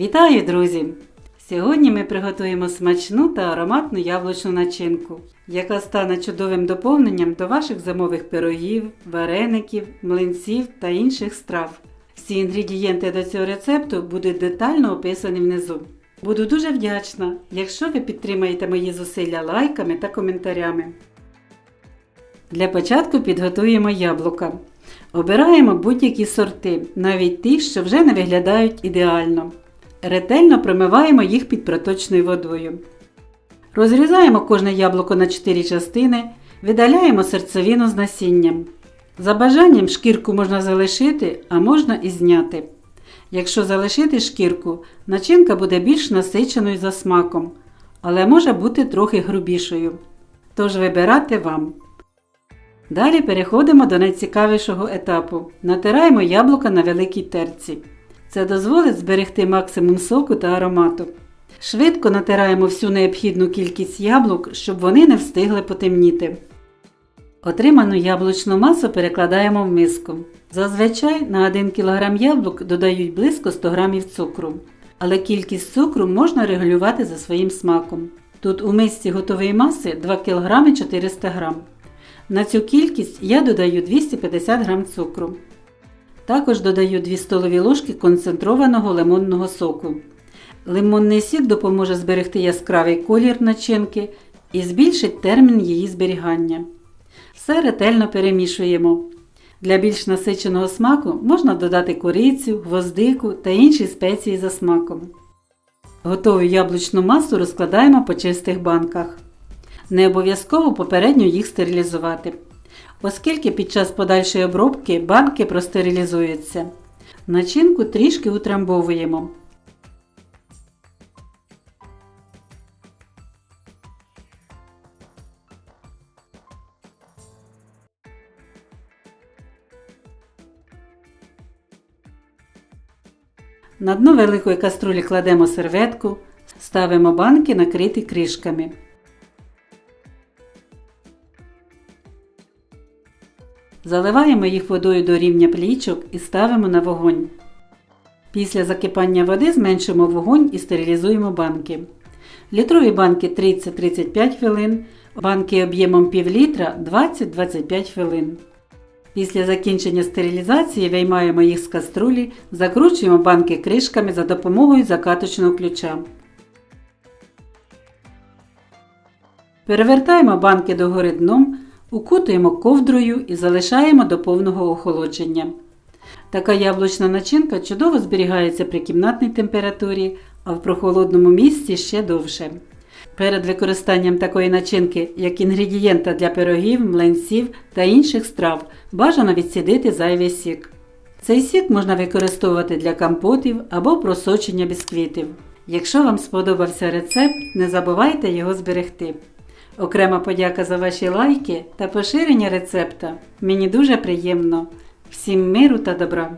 Вітаю, друзі! Сьогодні ми приготуємо смачну та ароматну яблучну начинку, яка стане чудовим доповненням до ваших зимових пирогів, вареників, млинців та інших страв. Всі інгредієнти до цього рецепту будуть детально описані внизу. Буду дуже вдячна, якщо ви підтримаєте мої зусилля лайками та коментарями. Для початку підготуємо яблука. Обираємо будь-які сорти, навіть ті, що вже не виглядають ідеально. Ретельно промиваємо їх під проточною водою. Розрізаємо кожне яблуко на 4 частини, видаляємо серцевину з насінням. За бажанням шкірку можна залишити, а можна і зняти. Якщо залишити шкірку, начинка буде більш насиченою за смаком, але може бути трохи грубішою. Тож вибирати вам. Далі переходимо до найцікавішого етапу. Натираємо яблука на великій терці. Це дозволить зберегти максимум соку та аромату. Швидко натираємо всю необхідну кількість яблук, щоб вони не встигли потемніти. Отриману яблучну масу перекладаємо в миску. Зазвичай на 1 кг яблук додають близько 100 г цукру, але кількість цукру можна регулювати за своїм смаком. Тут у мисці готової маси 2 кг 400 г. На цю кількість я додаю 250 г цукру. Також додаю 2 столові ложки концентрованого лимонного соку. Лимонний сік допоможе зберегти яскравий колір начинки і збільшить термін її зберігання. Все ретельно перемішуємо. Для більш насиченого смаку можна додати корицю, гвоздику та інші спеції за смаком. Готову яблучну масу розкладаємо по чистих банках. Не обов'язково попередньо їх стерилізувати, оскільки під час подальшої обробки банки простерилізуються. Начинку трішки утрамбовуємо. На дно великої каструлі кладемо серветку, ставимо банки накриті кришками. Заливаємо їх водою до рівня плічок і ставимо на вогонь. Після закипання води зменшимо вогонь і стерилізуємо банки. Літрові банки 30-35 хвилин, банки об'ємом пів літра 20-25 хвилин. Після закінчення стерилізації виймаємо їх з каструлі, закручуємо банки кришками за допомогою закаточного ключа. Перевертаємо банки догори дном, укутуємо ковдрою і залишаємо до повного охолодження. Така яблучна начинка чудово зберігається при кімнатній температурі, а в прохолодному місці ще довше. Перед використанням такої начинки, як інгредієнта для пирогів, млинців та інших страв, бажано відсідити зайвий сік. Цей сік можна використовувати для компотів або просочення бісквітів. Якщо вам сподобався рецепт, не забувайте його зберегти. Окрема подяка за ваші лайки та поширення рецепта. Мені дуже приємно. Всім миру та добра!